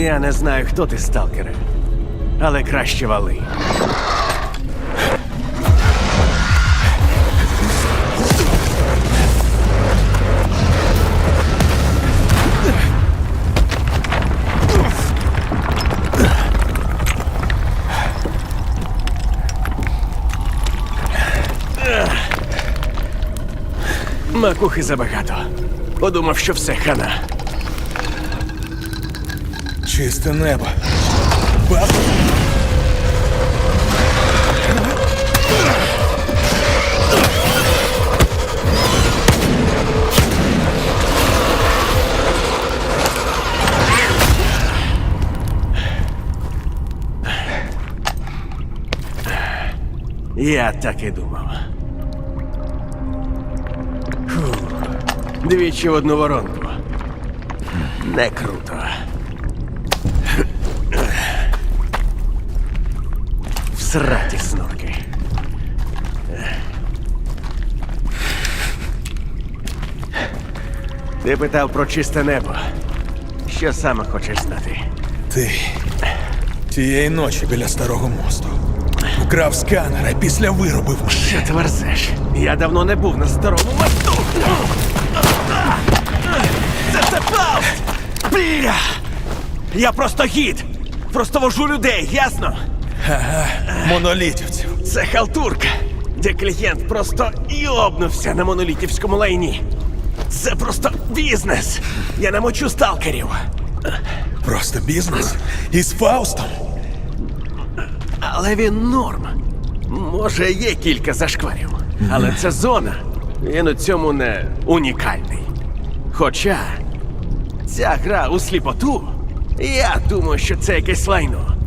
Я не знаю, хто ти, сталкере, але краще вали. Макухи забагато. Подумав, що все хана. Чисте небо. Баб... Я так і думав. Фу. Двічі в одну воронку. Не круто. Всраті снурки. Ти питав про чисте небо. Що саме хочеш знати? Ти тієї ночі біля старого мосту. Вкрав сканер, а після виробив. Що ти верзеш? Я давно не був на старому мосту. Це все Бля! Я просто гід! Просто вожу людей, ясно? Ага, монолітівців. Це халтурка, де клієнт просто йобнувся на монолітівському лайні. Це просто бізнес. Я намочу сталкерів. Просто бізнес. Із Фаустом. Але він норм. Може, є кілька зашкварів. Але це зона. Він у цьому не унікальний. Хоча ця гра у сліпоту, я думаю, що це якесь лайно.